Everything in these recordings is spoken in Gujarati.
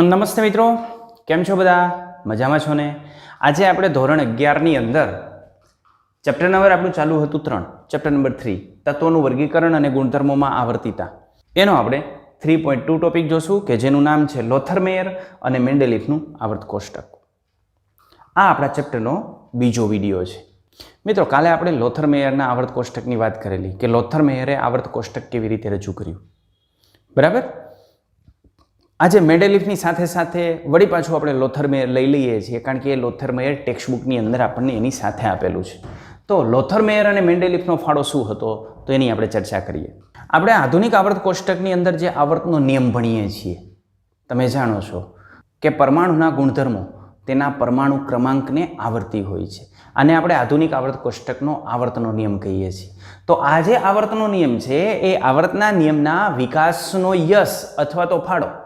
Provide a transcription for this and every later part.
નમસ્તે મિત્રો. કેમ છો બધા? મજામાં છો ને? આજે આપણે ધોરણ અગિયારની અંદર ચેપ્ટર નંબર આપણું ચાલુ હતું ત્રણ. Chapter number three. તત્વોનું વર્ગીકરણ અને ગુણધર્મોમાં આવર્તિતા. એનો આપણે થ્રી પોઈન્ટ ટુ ટોપિક જોશું કે જેનું નામ છે લોથરમેયર અને મેન્ડેલિફનું આવર્ત કોષ્ટક આ આપણા ચેપ્ટરનો બીજો વીડિયો છે. મિત્રો, કાલે આપણે લોથરમેયરના આવર્ત કોષ્ટકની વાત કરેલી કે લોથરમેયરે આવર્ત કોષ્ટક કેવી રીતે રજૂ કર્યું? બરાબર? આજે મેડેલિફની સાથે સાથે વળી પાછું આપણે લોથરમેયર લઈ લઈએ છીએ, કારણ કે એ લોથરમેયર ટેક્સ્ટબુકની અંદર આપણને એની સાથે આપેલું છે. તો લોથરમેયર અને મેન્ડેલિફનો ફાળો શું હતો? તો એની આપણે ચર્ચા કરીએ. આપણે આધુનિક આવર્ત કોષ્ટકની અંદર જે આવર્તનો નિયમ ભણીએ છીએ, તમે જાણો છો કે પરમાણુના ગુણધર્મો તેના પરમાણુ ક્રમાંકને આવર્તી હોય છે. આને આપણે આધુનિક આવર્ત કોષ્ટકનો આવર્તનો નિયમ કહીએ છીએ. તો આ જે આવર્તનો નિયમ છે, એ આવર્તના નિયમના વિકાસનો યશ અથવા તો ફાળો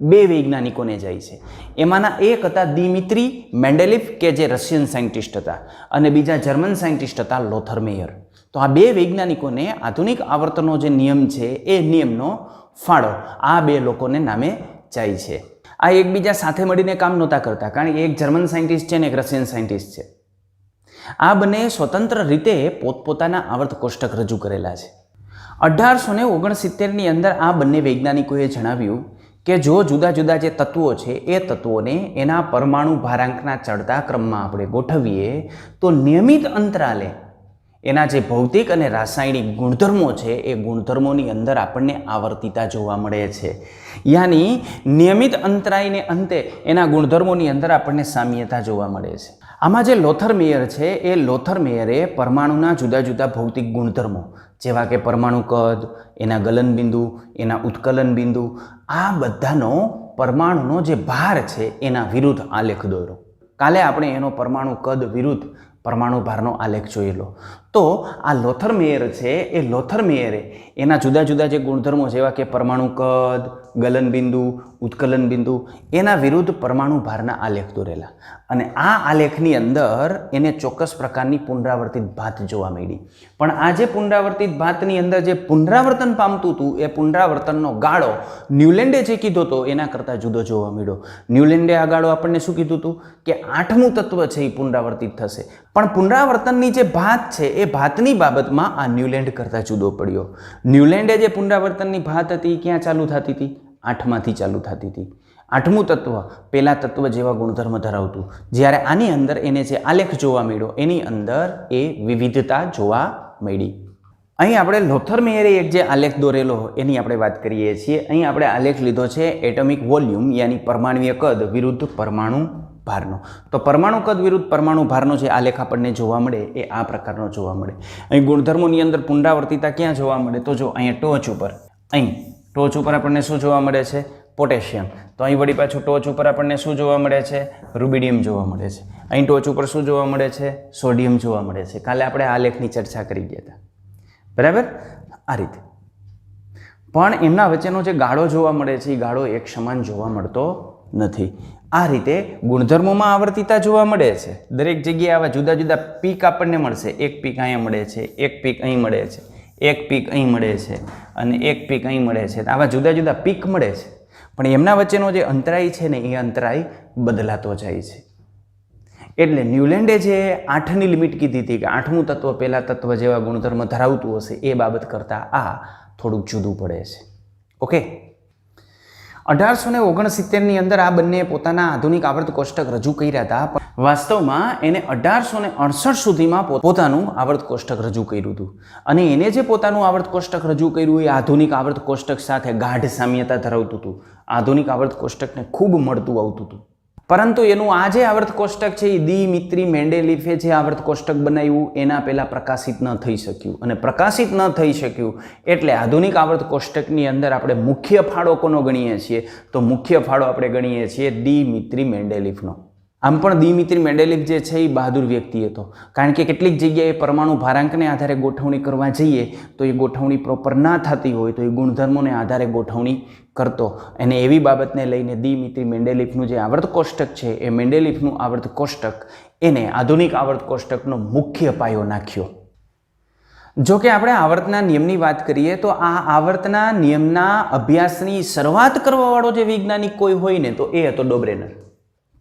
બે વૈજ્ઞાનિકોને જાય છે. એમાંના એક હતા દિમિત્રી મેન્ડેલિફ કે જે રશિયન સાયન્ટિસ્ટ હતા અને બીજા જર્મન સાયન્ટિસ્ટ હતા લોથર મેયર. તો આ બે વૈજ્ઞાનિકોને આધુનિક આવર્તનો જે નિયમ છે એ નિયમનો ફાળો આ બે લોકોને નામે જાય છે. આ એકબીજા સાથે મળીને કામ નહોતા કરતા કારણ કે એક જર્મન સાયન્ટિસ્ટ છે ને એક રશિયન સાયન્ટિસ્ટ છે. આ બંને સ્વતંત્ર રીતે પોતપોતાના આવર્ત કોષ્ટક રજૂ કરેલા છે. અઢારસો ને ઓગણસિત્તેરની અંદર આ બંને વૈજ્ઞાનિકોએ જણાવ્યું કે જો જુદા જુદા જે તત્વો છે, એ તત્વોને એના પરમાણુ ભારાંકના ચડતા ક્રમમાં આપણે ગોઠવીએ, તો નિયમિત અંતરાલે એના જે ભૌતિક અને રાસાયણિક ગુણધર્મો છે, એ ગુણધર્મોની અંદર આપણને આવર્તિતા જોવા મળે છે. યાની નિયમિત અંતરાયને અંતે એના ગુણધર્મોની અંદર આપણને સામ્યતા જોવા મળે છે. આમાં જે લોથર મેયર છે, એ લોથર મેયરે પરમાણુના જુદા જુદા ભૌતિક ગુણધર્મો જેવા કે પરમાણુ કદ, એના ગલન બિંદુ, એના ઉત્કલન બિંદુ, આ બધાનો પરમાણુનો જે ભાર છે એના વિરુદ્ધ આલેખ દોરો. કાલે આપણે એનો પરમાણુ કદ વિરુદ્ધ પરમાણુ ભારનો આલેખ જોયેલો. તો આ લોથરમેયર છે, એ લોથરમેયરે એના જુદા જુદા જે ગુણધર્મો જેવા કે પરમાણુ કદ, ગલન બિંદુ, ઉત્કલન બિંદુ, એના વિરુદ્ધ પરમાણુ ભારના આલેખ દોરેલા. અને આ આલેખની અંદર એને ચોક્કસ પ્રકારની પુનરાવર્તિત ભાત જોવા મળી. પણ આ જે પુનરાવર્તિત ભાતની અંદર જે પુનરાવર્તન પામતું હતું, એ પુનરાવર્તનનો ગાળો ન્યુલેન્ડે જે કીધો હતો, એના કરતાં જુદો જોવા મળ્યો. ન્યુલેન્ડે આ ગાળો આપણને શું કીધું હતું? કે આઠમું તત્વ છે એ પુનરાવર્તિત થશે. પણ પુનરાવર્તનની જે ભાત છે એ ભાતની બાબતમાં આ ન્યુલેન્ડ કરતાં જુદો પડ્યો. ન્યુલેન્ડે જે પુનરાવર્તનની ભાત હતી ક્યાં ચાલુ થતી હતી? આઠમાંથી ચાલુ થતી હતી. આઠમું તત્વ પેલા તત્વ જેવા ગુણધર્મ ધરાવતું. જ્યારે આની અંદર એને જે આલેખ જોવા મળ્યો, એની અંદર એ વિવિધતા જોવા મળી. અહીં આપણે લોથરમેયરે એક જે આલેખ દોરેલો, એની આપણે વાત કરીએ છીએ. અહીં આપણે આલેખ લીધો છે એટમિક વોલ્યુમ, યાની પરમાણુય કદ વિરુદ્ધ પરમાણુ ભારનો. તો પરમાણુ કદ વિરુદ્ધ પરમાણુ ભારનો જે આલેખ આપણને જોવા મળે, એ આ પ્રકારનો જોવા મળે. અહીં ગુણધર્મોની અંદર પુનરાવર્તિતા ક્યાં જોવા મળે? તો જો અહીંયા ટોચ ઉપર, અહીં ટોચ ઉપર આપણને શું જોવા મળે છે? પોટેશિયમ. તો અહીં વળી પાછું ટોચ ઉપર આપણને શું જોવા મળે છે? રૂબિડિયમ જોવા મળે છે. અહીં ટોચ ઉપર શું જોવા મળે છે? સોડિયમ જોવા મળે છે. કાલે આપણે આ લેખની ચર્ચા કરી ગયા હતા. બરાબર? આ રીતે. પણ એમના વચ્ચેનો જે ગાળો જોવા મળે છે, એ ગાળો એક સમાન જોવા મળતો નથી. આ રીતે ગુણધર્મોમાં આવર્તિતા જોવા મળે છે. દરેક જગ્યાએ આવા જુદા જુદા પીક આપણને મળશે. એક પીક અહીંયા મળે છે, એક પીક અહીં મળે છે, એક પીક અહીં મળે છે અને એક પીક અહીં મળે છે. આવા જુદા જુદા પીક મળે છે. પણ એમના વચ્ચેનો જે અંતરાય છે ને, એ અંતરાય બદલાતો જાય છે. એટલે ન્યુલેન્ડે જે આઠની લિમિટ કીધી હતી કે આઠમું તત્વ પહેલાં તત્વ જેવા ગુણધર્મ ધરાવતું હશે, એ બાબત કરતાં આ થોડુંક જુદું પડે છે. ઓકે? અઢારસો ને ઓગણસિત્તેરની અંદર આ બંને પોતાના આધુનિક આવર્ત કોષ્ટક રજૂ કર્યા હતા, પણ વાસ્તવમાં એને અઢારસો ને અડસઠ સુધીમાં પોતાનું આવર્ત કોષ્ટક રજૂ કર્યું હતું. અને એને જે પોતાનું આવર્ત કોષ્ટક રજૂ કર્યું એ આધુનિક આવર્ત કોષ્ટક સાથે ગાઢ સામ્યતા ધરાવતું હતું. આધુનિક આવર્ત કોષ્ટકને ખૂબ મળતું આવતું હતું. પરંતુ એનું આ જે આવર્ત કોષ્ટક છે, એ દી, મિત્રી મેન્ડેલિફે જે આવર્ત કોષ્ટક બનાવ્યું, એના પહેલાં પ્રકાશિત ન થઈ શક્યું. અને પ્રકાશિત ન થઈ શક્યું એટલે આધુનિક આવર્ત કોષ્ટકની અંદર આપણે મુખ્ય ફાળો કોનો ગણીએ છીએ? તો મુખ્ય ફાળો આપણે ગણીએ છીએ દી, મિત્રી મેન્ડેલિફનો આમ પણ દિમિત્રી મેન્ડેલિફ જે છે એ બહાદુર વ્યક્તિ હતો. કારણ કે કેટલીક જગ્યાએ પરમાણુ ભારાંકને આધારે ગોઠવણી કરવા જઈએ તો એ ગોઠવણી પ્રોપર ના થતી હોય તો એ ગુણધર્મોને આધારે ગોઠવણી કરતો. અને એવી બાબતને લઈને દિમિત્રી મેન્ડેલિફનું જે આવર્ત કોષ્ટક છે, એ મેન્ડેલિફનું આવર્ત કોષ્ટક, એને આધુનિક આવર્ત કોષ્ટકનો મુખ્ય પાયો નાખ્યો. જો કે આપણે આવર્તના નિયમની વાત કરીએ તો આ આવર્તના નિયમના અભ્યાસની શરૂઆત કરવાવાળો જે વૈજ્ઞાનિક કોઈ હોય ને તો એ હતો ડોબ્રેનર.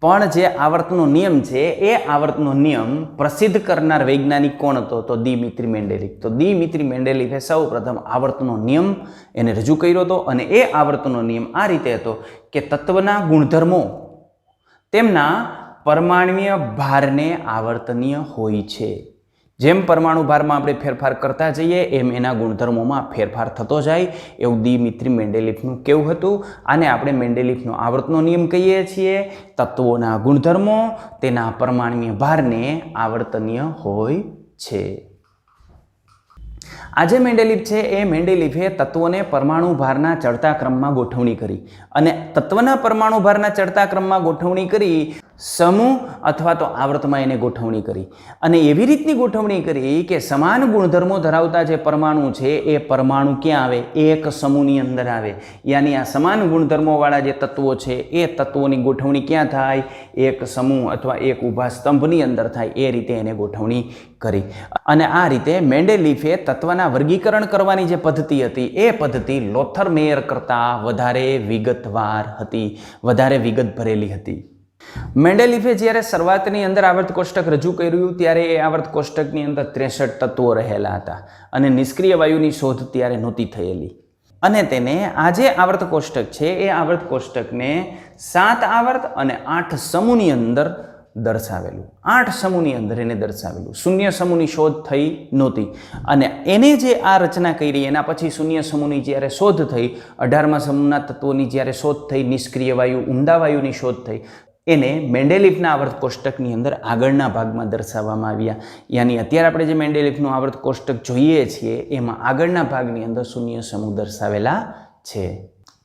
પણ જે આવર્તનો નિયમ છે, એ આવર્તનો નિયમ પ્રસિદ્ધ કરનાર વૈજ્ઞાનિક કોણ હતો? તો દિમિત્રી મેન્ડેલિક તો દિમિત્રી મેન્ડેલિકે સૌ પ્રથમ આવર્તનો નિયમ એને રજૂ કર્યો હતો અને એ આવર્તનો નિયમ આ રીતે હતો કે તત્વના ગુણધર્મો તેમના પરમાણ્વીય ભારને આવર્તનીય હોય છે. જેમ પરમાણુ ભારમાં આપણે ફેરફાર કરતા જઈએ, એમ એના ગુણધર્મોમાં ફેરફાર થતો જાય. એવું દિમિત્રી મેન્ડેલિફનું કેવું હતું? આને આપણે મેન્ડેલિફનો આવર્તનો નિયમ કહીએ છીએ. તત્વોના ગુણધર્મો, તેના પરમાણીય ભારને આવર્તનીય હોય છે. આજે મેન્ડેલિફ છે, એ મેન્ડેલિફે તત્વોને પરમાણુ ભારના ચડતા ક્રમમાં ગોઠવણી કરી. અને તત્વના પરમાણુ ભારના ચડતા ક્રમમાં ગોઠવણી કરી સમૂહ અથવા તો આવર્તમાં એને ગોઠવણી કરી. અને એવી રીતની ગોઠવણી કરી કે સમાન ગુણધર્મો ધરાવતા જે પરમાણુ છે, એ પરમાણુ ક્યાં આવે? એક સમૂહની અંદર આવે. યાની આ સમાન ગુણધર્મોવાળા જે તત્વો છે, એ તત્વોની ગોઠવણી ક્યાં થાય? એક સમૂહ અથવા એક ઊભા સ્તંભની અંદર થાય. એ રીતે એને ગોઠવણી કરી. અને આ રીતે મેન્ડેલીફે તત્વના વર્ગીકરણ કરવાની જે પદ્ધતિ હતી, એ પદ્ધતિ લોથર મેયર કરતાં વધારે વિગતવાર હતી. વધારે વિગત ભરેલી હતી. મેન્ડેલિફે જ્યારે શરૂઆતની અંદર આવર્ત કોષ્ટક રજૂ કર્યું, ત્યારે એ આવર્ત કોષ્ટકની અંદર ત્રેસઠ તત્વો રહેલા હતા અને નિષ્ક્રિય વાયુની શોધ ત્યારે નહોતી થયેલી. અને તેને આજે આવર્ત કોષ્ટક છે, એ આવર્ત કોષ્ટકને સાત આવર્ત અને આઠ સમૂહની અંદર દર્શાવેલું. આઠ સમૂહની અંદર એને દર્શાવેલું. શૂન્ય સમૂહની શોધ થઈ નહોતી. અને એને જે આ રચના કરી, એના પછી શૂન્ય સમૂહની જ્યારે શોધ થઈ, અઢારમા સમૂહના તત્વોની જ્યારે શોધ થઈ, નિષ્ક્રિય વાયુ, ઊંડા વાયુની શોધ થઈ એને મેન્ડેલિફના આવર્ત કોષ્ટકની અંદર આગળના ભાગમાં દર્શાવવામાં આવ્યા. યાની અત્યારે આપણે જે મેન્ડેલિફનું આવર્ત કોષ્ટક જોઈએ છીએ, એમાં આગળના ભાગની અંદર શૂન્ય સમૂહ દર્શાવેલા છે.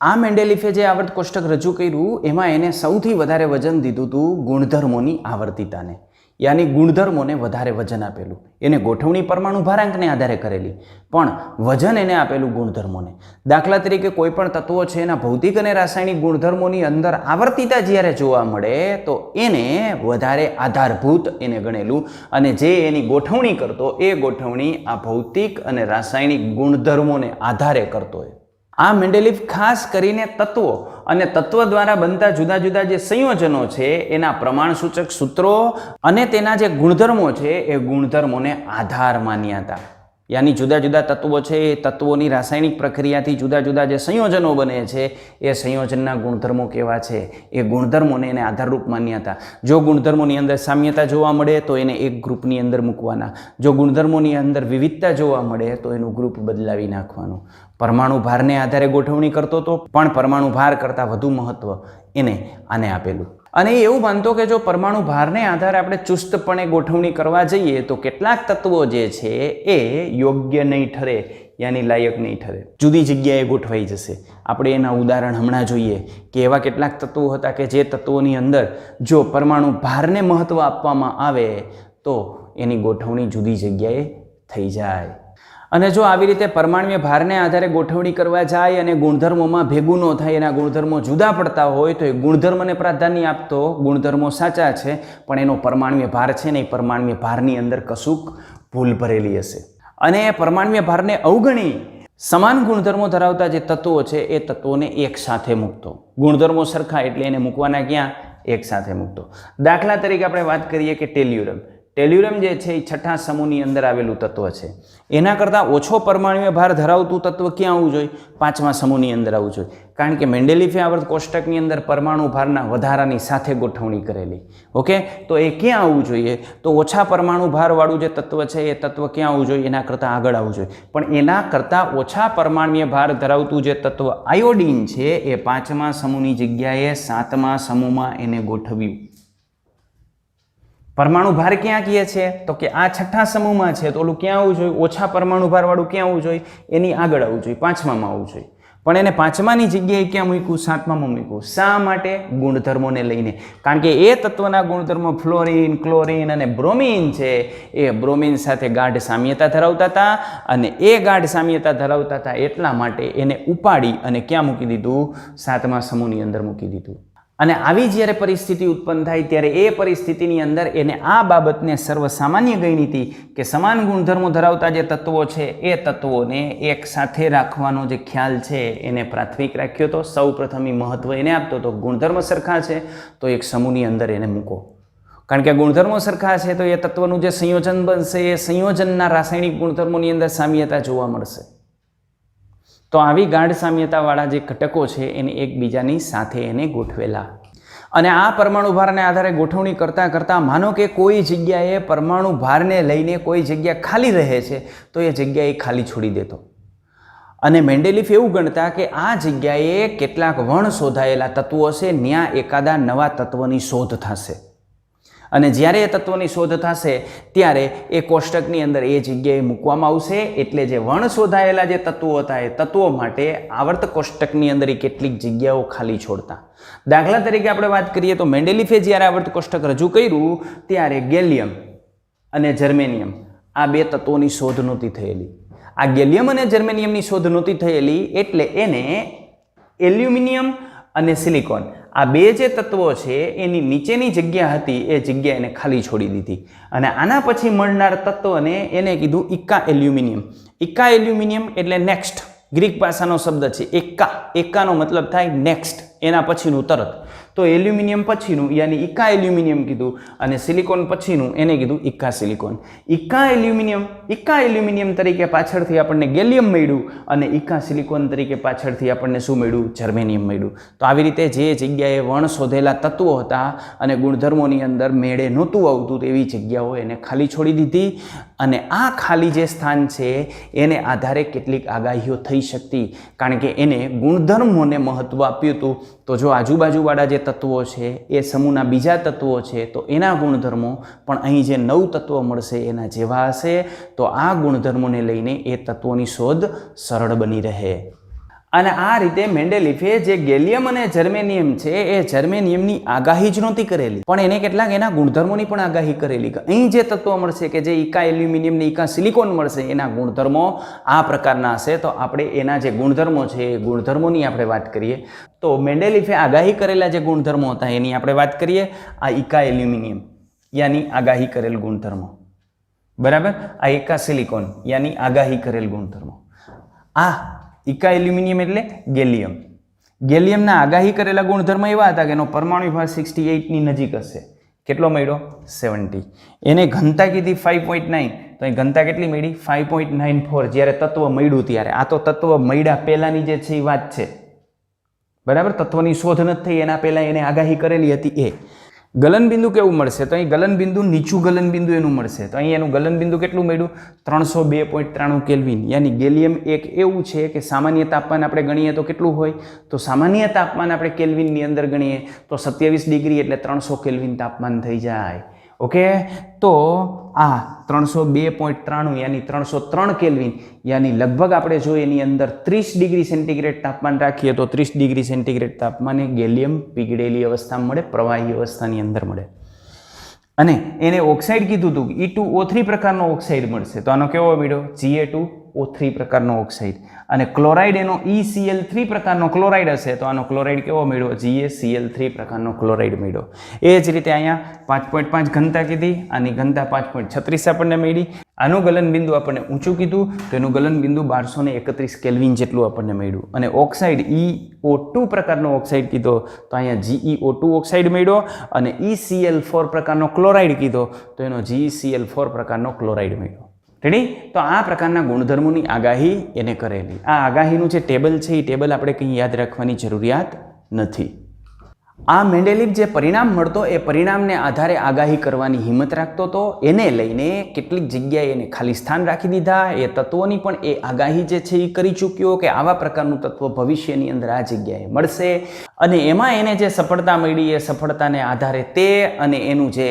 આ મેન્ડેલિફે જે આવર્ત કોષ્ટક રજૂ કર્યું, એમાં એને સૌથી વધારે વજન દીધું હતું ગુણધર્મોની આવર્તિતાને. યાની ગુણધર્મોને વધારે વજન આપેલું. એને ગોઠવણી પરમાણુ ભારાંકને આધારે કરેલી. પણ વજન એને આપેલું ગુણધર્મોને. દાખલા તરીકે કોઈ પણ તત્વો છે એના ભૌતિક અને રાસાયણિક ગુણધર્મોની અંદર આવર્તિતા જ્યારે જોવા મળે, તો એને વધારે આધારભૂત એને ગણેલું. અને જે એની ગોઠવણી કરતો, એ ગોઠવણી આ ભૌતિક અને રાસાયણિક ગુણધર્મોને આધારે કરતો હોય. આ મેન્ડેલિફ ખાસ કરીને તત્વો અને તત્વ દ્વારા બનતા જુદા જુદા જે સંયોજનો છે, એના પ્રમાણસૂચક સૂત્રો અને તેના જે ગુણધર્મો છે, એ ગુણધર્મોને આધાર માન્યા હતા. યાની જુદા જુદા તત્વો છે, એ તત્વોની રાસાયણિક પ્રક્રિયાથી જુદા જુદા જે સંયોજનો બને છે, એ સંયોજનના ગુણધર્મો કેવા છે, એ ગુણધર્મોને એને આધારરૂપ માન્યા હતા. જો ગુણધર્મોની અંદર સામ્યતા જોવા મળે, તો એને એક ગ્રુપની અંદર મૂકવાના. જો ગુણધર્મોની અંદર વિવિધતા જોવા મળે, તો એનું ગ્રુપ બદલાવી નાખવાનું. પરમાણુ ભારને આધારે ગોઠવણી કરતો હતો, પણ પરમાણુ ભાર કરતાં વધુ મહત્વ એને આને આપેલું. અને એ એવું માનતો કે જો પરમાણુ ભારને આધારે આપણે ચુસ્તપણે ગોઠવણી કરવા જઈએ, તો કેટલાક તત્વો જે છે એ યોગ્ય નહીં ઠરે, યાની લાયક નહીં ઠરે. જુદી જગ્યાએ ગોઠવાઈ જશે. આપણે એના ઉદાહરણ હમણાં જોઈએ કે એવા કેટલાક તત્વો હતા કે જે તત્વોની અંદર જો પરમાણુ ભારને મહત્ત્વ આપવામાં આવે, તો એની ગોઠવણી જુદી જગ્યાએ થઈ જાય. અને જો આવી રીતે પરમાણ્વીય ભારને આધારે ગોઠવણી કરવા જાય અને ગુણધર્મોમાં ભેગું ન થાય, એના ગુણધર્મો જુદા પડતા હોય, તો એ ગુણધર્મને પ્રાધાન્ય આપતો ગુણધર્મો સાચા છે, પણ એનો પરમાણ્વીય ભાર છે ને એ પરમાણ્વીય ભારની અંદર કશુંક ભૂલ ભરેલી હશે. અને એ પરમાણ્વીય ભારને અવગણી સમાન ગુણધર્મો ધરાવતા જે તત્વો છે, એ તત્વોને એક સાથે મૂકતો. ગુણધર્મો સરખા એટલે એને મૂકવાના ક્યાં? એક સાથે મૂકતો. દાખલા તરીકે આપણે વાત કરીએ કે ટેલ્યુરમ. ટેલ્યુરમ જે છે એ છઠ્ઠા સમૂહની અંદર આવેલું તત્વ છે. એના કરતાં ઓછો પરમાણ્વીય ભાર ધરાવતું તત્વ ક્યાં આવવું જોઈએ? પાંચમા સમૂહની અંદર આવવું જોઈએ. કારણ કે મેન્ડેલિફે આવર્ત કોષ્ટકની અંદર પરમાણુ ભારના વધારાની સાથે ગોઠવણી કરેલી. ઓકે? તો એ ક્યાં આવવું જોઈએ? તો ઓછા પરમાણુ ભારવાળું જે તત્વ છે એ તત્વ ક્યાં આવવું જોઈએ? એના કરતાં આગળ આવવું જોઈએ. પણ એના કરતાં ઓછા પરમાણ્વીય ભાર ધરાવતું જે તત્વ આયોડીન છે એ પાંચમા સમૂહની જગ્યાએ સાતમા સમૂહમાં એને ગોઠવ્યું. પરમાણુ ભાર ક્યાં કહે છે? તો કે આ છઠ્ઠા સમૂહમાં છે, તો ઓલું ક્યાં આવવું જોઈએ? ઓછા પરમાણુ ભારવાળું ક્યાં આવવું જોઈએ? એની આગળ આવવું જોઈએ, પાંચમામાં આવવું જોઈએ. પણ એને પાંચમાની જગ્યાએ ક્યાં મૂક્યું? સાતમામાં મૂક્યું. શા માટે? ગુણધર્મોને લઈને. કારણ કે એ તત્વના ગુણધર્મો ફ્લોરિન, ક્લોરિન અને બ્રોમિન છે. એ બ્રોમિન સાથે ગાઢ સામ્યતા ધરાવતા હતા અને એ ગાઢ સામ્યતા ધરાવતા હતા એટલા માટે એને ઉપાડી અને ક્યાં મૂકી દીધું? સાતમા સમૂહની અંદર મૂકી દીધું. અને આવી જ્યારે પરિસ્થિતિ ઉત્પન્ન થાય ત્યારે એ પરિસ્થિતિની અંદર એને આ બાબતને સર્વસામાન્ય ગણી હતી કે સમાન ગુણધર્મો ધરાવતા જે તત્વો છે, એ તત્વોને એક સાથે રાખવાનો જે ખ્યાલ છે એને પ્રાથમિક રાખ્યો તો, સૌ પ્રથમ ઈ મહત્વ એને આપતો તો ગુણધર્મ સરખા છે, તો એક સમૂહની અંદર એને મૂકો. કારણ કે ગુણધર્મો સરખા છે તો એ તત્વનું જે સંયોજન બનશે, એ સંયોજનના રાસાયણિક ગુણધર્મોની અંદર સામ્યતા જોવા મળશે. તો આવી ગાઢ સામ્યતાવાળા જે ઘટકો છે એને એકબીજાની સાથે એને ગોઠવેલા. અને આ પરમાણુ ભારને આધારે ગોઠવણી કરતાં કરતાં માનો કે કોઈ જગ્યાએ પરમાણુ ભારને લઈને કોઈ જગ્યા ખાલી રહે છે, તો એ જગ્યા એ ખાલી છોડી દેતો. અને મેન્ડેલિફ એવું ગણતા કે આ જગ્યાએ કેટલાક વણ શોધાયેલા તત્વો છે ત્યાં એકાદા નવા તત્વની શોધ થશે. અને જ્યારે એ તત્વની શોધ થશે, ત્યારે એ કોષ્ટકની અંદર એ જગ્યાએ મૂકવામાં આવશે. એટલે જે વણ શોધાયેલા જે તત્વો હતા, એ તત્વો માટે આવર્ત કોષ્ટકની અંદર એ કેટલીક જગ્યાઓ ખાલી છોડતા. દાખલા તરીકે આપણે વાત કરીએ તો મેન્ડેલિફે જ્યારે આવર્ત કોષ્ટક રજૂ કર્યું, ત્યારે ગેલિયમ અને જર્મેનિયમ આ બે તત્વોની શોધ નહોતી થયેલી. આ ગેલિયમ અને જર્મેનિયમની શોધ નહોતી થયેલી, એટલે એને એલ્યુમિનિયમ અને સિલિકોન. આ બે જે તત્વો છે, એની નીચેની જગ્યા હતી, એ જગ્યા એને ખાલી છોડી દીધી. અને આના પછી મળનાર તત્વને એને કીધું ઇક્કા એલ્યુમિનિયમ. ઇક્કા એલ્યુમિનિયમ એટલે નેક્સ્ટ. ગ્રીક ભાષાનો શબ્દ છે એક્કા એક્કાનો મતલબ થાય નેક્સ્ટ. એના પછીનું તરત. તો એલ્યુમિનિયમ પછીનું, યાની ઇકા એલ્યુમિનિયમ કીધું અને સિલિકોન પછીનું, એને કીધું ઇકા સિલિકોન. ઇકા એલ્યુમિનિયમ ઇકા એલ્યુમિનિયમ તરીકે પાછળથી આપણને ગેલિયમ મળ્યું અને ઇકા સિલિકોન તરીકે પાછળથી આપણને શું મળ્યું? જર્મેનિયમ મળ્યું. તો આવી રીતે જે જગ્યાએ વણ શોધેલા તત્વો હતા અને ગુણધર્મોની અંદર મેળે નહોતું આવતું તેવી જગ્યાઓ એને ખાલી છોડી દીધી અને આ ખાલી જે સ્થાન છે, એને આધારે કેટલીક આગાહીઓ થઈ શકતી. કારણ કે એને ગુણધર્મોને મહત્ત્વ આપ્યું હતું. તો જો આજુબાજુવાળા જે તત્વો છે, એ સમૂહના બીજા તત્વો છે, તો એના ગુણધર્મો પણ અહીં જે નવ તત્વો મળશે એના જેવા હશે, તો આ ગુણધર્મોને લઈને એ તત્વોની શોધ સરળ બની રહે. અને આ રીતે મેન્ડેલિફે જે ગેલિયમ અને જર્મેનિયમ છે, એ જર્મેનિયમની આગાહી જ નહોતી કરેલી. પણ એને કેટલાક એના ગુણધર્મોની પણ આગાહી કરેલી. કે અહીં જે તત્વો મળશે કે જે ઇકા એલ્યુમિનિયમ ને ઇકા સિલિકોન મળશે, એના ગુણધર્મો આ પ્રકારના હશે. તો આપણે એના જે ગુણધર્મો છે, એ ગુણધર્મોની આપણે વાત કરીએ. તો મેન્ડેલિફે આગાહી કરેલા જે ગુણધર્મો હતા, એની આપણે વાત કરીએ. આ ઇકા એલ્યુમિનિયમ, યાની આગાહી કરેલ ગુણધર્મો. બરાબર? આ એકા સિલિકોન, યાની આગાહી કરેલ ગુણધર્મો. આ ઇકા એલ્યુમિનિયમ એટલે ગેલિયમ. ગેલિયમના આગાહી કરેલા ગુણધર્મ એવા હતા કે એનો પરમાણુ ભાર સિક્સટી એઇટની નજીક હશે. કેટલો મળ્યો? સેવન્ટી એને ઘનતા કીધી ફાઇવ પોઈન્ટ નાઇન તો એ ઘનતા કેટલી મળી? ફાઇવ પોઈન્ટ નાઇન ફોર જ્યારે તત્વ મળ્યું ત્યારે. આ તો તત્વ મળ્યા પહેલાંની જે છે એ વાત છે. બરાબર? તત્વની શોધ નથી થઈ. એના પહેલાં એને આગાહી કરેલી હતી એ. ગલનબિંદુ કેવું મળશે? તો અહીં ગલનબિંદુ નીચું ગલનબિંદુ એનું મળશે. તો અહીં એનું ગલનબિંદુ કેટલું મળ્યું? ત્રણસો બે પોઈન્ટ ત્રાણું કેલ્વિન. યાની ગેલિયમ એક એવું છે કે સામાન્ય તાપમાન આપણે ગણીએ તો કેટલું હોય? તો સામાન્ય તાપમાન આપણે કેલ્વિનની અંદર ગણીએ તો સત્યાવીસ ડિગ્રી એટલે ત્રણસો કેલ્વિન તાપમાન થઈ જાય. ઓકે? તો આ ત્રણસો બે પોઈન્ટ ત્રાણું, યાની ત્રણસો ત્રણ કેલ્વિન, યાની લગભગ આપણે જો એની અંદર ત્રીસ ડિગ્રી સેન્ટીગ્રેડ તાપમાન રાખીએ તો ત્રીસ ડિગ્રી સેન્ટીગ્રેડ તાપમાને ગેલિયમ પીગળેલી અવસ્થામાં મળે, પ્રવાહી અવસ્થાની અંદર મળે. અને એને ઓક્સાઇડ કીધું હતું ઈ ટુ ઓ થ્રી પ્રકારનો ઓક્સાઇડ મળશે. તો આનો કેવો મળ્યો? જીએ ટુ ઓ થ્રી પ્રકારનો ઓક્સાઇડ. અને ક્લોરાઇડ એનો ઈ સીએલ થ્રી પ્રકારનો ક્લોરાઇડ હશે. તો આનો ક્લોરાઇડ કેવો મળ્યો? જીએ સીએલ થ્રી પ્રકારનો ક્લોરાઇડ મળ્યો. એ જ રીતે અહીંયા પાંચ પોઈન્ટ પાંચ ઘનતા કીધી. આની ઘનતા પાંચ પોઈન્ટ છત્રીસ આપણને મળી. આનું ગલન બિંદુ આપણને ઊંચું કીધું. તો એનું ગલન બિંદુ બારસો ને એકત્રીસ કેલ્વિન જેટલું આપણને મળ્યું. અને ઓક્સાઇડ ઈ ઓ ટુ પ્રકારનો ઓક્સાઇડ કીધો. તો અહીંયા જીઈ ઓ ટુ ઓક્સાઇડ મળ્યો અને ઈ સીએલ ફોર પ્રકારનો ક્લોરાઇડ કીધો. તો એનો જીઈ સીએલ ફોર પ્રકારનો ક્લોરાઇડ મળ્યો. રેડી તો આ પ્રકારના ગુણધર્મોની આગાહી એને કરેલી. આ આગાહીનું જે ટેબલ છે, એ ટેબલ આપણે કંઈ યાદ રાખવાની જરૂરિયાત નથી. આ મેન્ડેલિપ જે પરિણામ મળતો, એ પરિણામને આધારે આગાહી કરવાની હિંમત રાખતો હતો એને લઈને કેટલીક જગ્યાએ એને ખાલી સ્થાન રાખી દીધા. એ તત્વોની પણ એ આગાહી જે છે એ કરી ચૂક્યો કે આવા પ્રકારનું તત્વ ભવિષ્યની અંદર આ જગ્યાએ મળશે. અને એમાં એને જે સફળતા મળી, એ સફળતાને આધારે તે અને એનું જે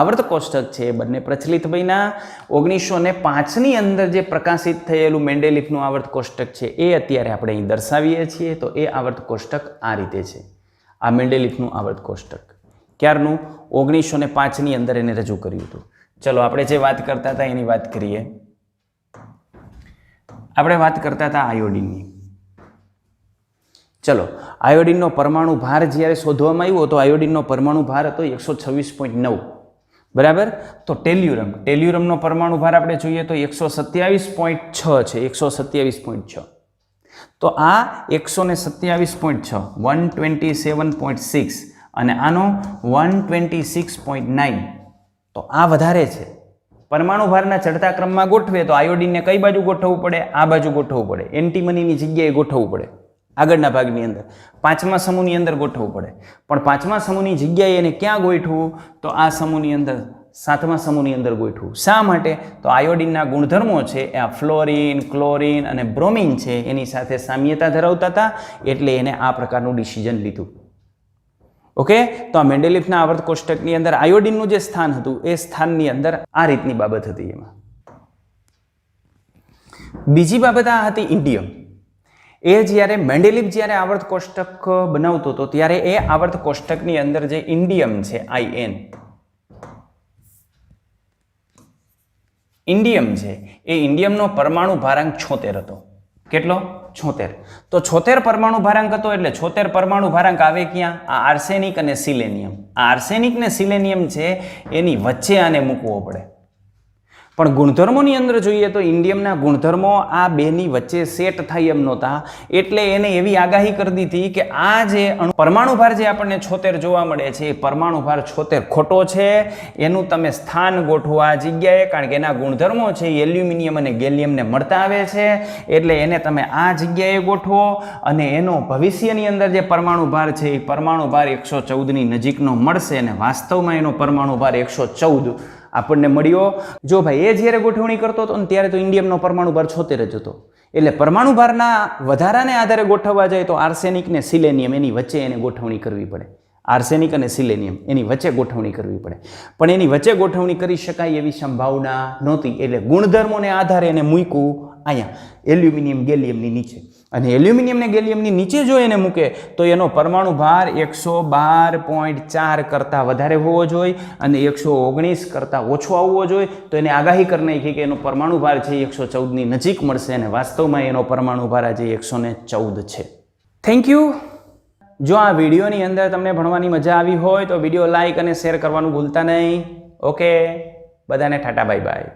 આવર્ત કોષ્ટક છે, એ બંને પ્રચલિત બન્યા. ઓગણીસો ને પાંચની અંદર જે પ્રકાશિત થયેલું મેન્ડેલિફનું આવર્ત કોષ્ટક છે, એ અત્યારે આપણે અહીં દર્શાવીએ છીએ. તો એ આવર્ત કોષ્ટક આ રીતે છે. આ મેન્ડેલિફનું આવર્ત કોષ્ટક. ક્યારનું? ઓગણીસો ને પાંચની અંદર એને રજૂ કર્યું હતું. ચલો, આપણે જે વાત કરતા હતા એની વાત કરીએ. આપણે વાત કરતા હતા આયોડિનની. ચલો, આયોડિનનો પરમાણુ ભાર જ્યારે શોધવામાં આવ્યો તો આયોડિનનો પરમાણુ ભાર હતો એકસો છવ્વીસ પોઈન્ટ નવ. બરાબર? તો ટેલ્યુરમ, ટેલ્યુરમનો પરમાણુ ભાર આપણે જોઈએ તો એકસો સત્યાવીસ પોઈન્ટ છ છે, એકસો સત્યાવીસ પોઈન્ટ છ. તો આ એકસો ને સત્યાવીસ પોઈન્ટ છ one twenty seven point six અને આનો one twenty six point nine તો આ વધારે છે. પરમાણુ ભારના ચડતા ક્રમમાં ગોઠવે તો આયોડિનને કઈ બાજુ ગોઠવવું પડે? આ બાજુ ગોઠવવું પડે. એન્ટીમનીની જગ્યાએ ગોઠવવું પડે. આગળના ભાગની અંદર. પાંચમા સમૂહની અંદર ગોઠવવું પડે. પણ પાંચમા સમૂહની જગ્યાએ એને ક્યાં ગોઠવું? તો આ સમૂહની અંદર સાતમા સમૂહની અંદર ગોઠવું. શા માટે? તો આયોડિનના ગુણધર્મો છે, એ આ ફ્લોરિન, ક્લોરિન અને બ્રોમિન છે, એની સાથે સામ્યતા ધરાવતા હતા, એટલે એને આ પ્રકારનું ડિસિઝન લીધું. ઓકે? તો આ મેન્ડેલિફના આવર્ત કોષ્ટકની અંદર આયોડિનનું જે સ્થાન હતું, એ સ્થાનની અંદર આ રીતની બાબત હતી એમાં. બીજી બાબત આ હતી ઇન્ડિયમ. એ જ્યારે મેન્ડેલિફ જ્યારે આવર્ત કોષ્ટક બનાવતો હતો, ત્યારે એ આવર્ત કોષ્ટકની અંદર જે ઇન્ડિયમ છે, આઈ એન ઇન્ડિયમ છે, એ ઇન્ડિયમનો પરમાણુ ભારાંક છોતેર હતો. કેટલો? છોતેર. તો છોતેર પરમાણુ ભારાંક હતો એટલે છોતેર પરમાણુ ભારાંક આવે ક્યાં? આ આર્સેનિક અને સિલેનિયમ. આ આર્સેનિક ને સિલેનિયમ છે, એની વચ્ચે આને મૂકવો પડે. પણ ગુણધર્મોની અંદર જોઈએ તો ઇન્ડિયમના ગુણધર્મો આ બેની વચ્ચે સેટ થાય એમ નહોતા. એટલે એને એવી આગાહી કરી દીધી કે આ જે પરમાણુ ભાર જે આપણને છોતેર જોવા મળે છે, એ પરમાણુ ભાર છોતેર ખોટો છે. એનું તમે સ્થાન ગોઠવો. આ જગ્યાએ કારણ કે એના ગુણધર્મો છે, એ એલ્યુમિનિયમ અને ગેલિયમને મળતા આવે છે. એટલે એને તમે આ જગ્યાએ ગોઠવો અને એનો ભવિષ્યની અંદર જે પરમાણુ ભાર છે, એ પરમાણુ ભાર એકસો ચૌદની નજીકનો મળશે અને વાસ્તવમાં એનો પરમાણુ ભાર એકસો ચૌદ આપણને મળ્યો. જો ભાઈ એ જ્યારે ગોઠવણી કરતો હતો ને ત્યારે તો ઇન્ડિયમનો પરમાણુ ભાર છોતેર જ હતો. એટલે પરમાણુ ભારના વધારાને આધારે ગોઠવવા જાય તો આર્સેનિક ને સિલેનિયમ એની વચ્ચે એને ગોઠવણી કરવી પડે. આર્સેનિક અને સિલેનિયમ એની વચ્ચે ગોઠવણી કરવી પડે. પણ એની વચ્ચે ગોઠવણી કરી શકાય એવી સંભાવના નહોતી. એટલે ગુણધર્મોને આધારે એને મૂક્યું અહીંયા. એલ્યુમિનિયમ ગેલિયમની નીચે. અને એલ્યુમિનિયમને ગેલિયમની નીચે જો એને મૂકે, તો એનો પરમાણુ ભાર એકસો બાર પોઈન્ટ ચાર કરતાં વધારે હોવો જોઈએ અને એકસો ઓગણીસ કરતાં ઓછો આવવો જોઈએ. તો એને આગાહી કરી નાખી કે એનો પરમાણુ ભાર છે એકસો ચૌદની નજીક મળશે અને વાસ્તવમાં એનો પરમાણુ ભાર આજે એકસો ને ચૌદ છે. થેન્ક યુ જો આ વિડીયોની અંદર તમને ભણવાની મજા આવી હોય તો વીડિયો લાઇક અને શેર કરવાનું ભૂલતા નહીં. ઓકે બધાને ટાટા બાય બાય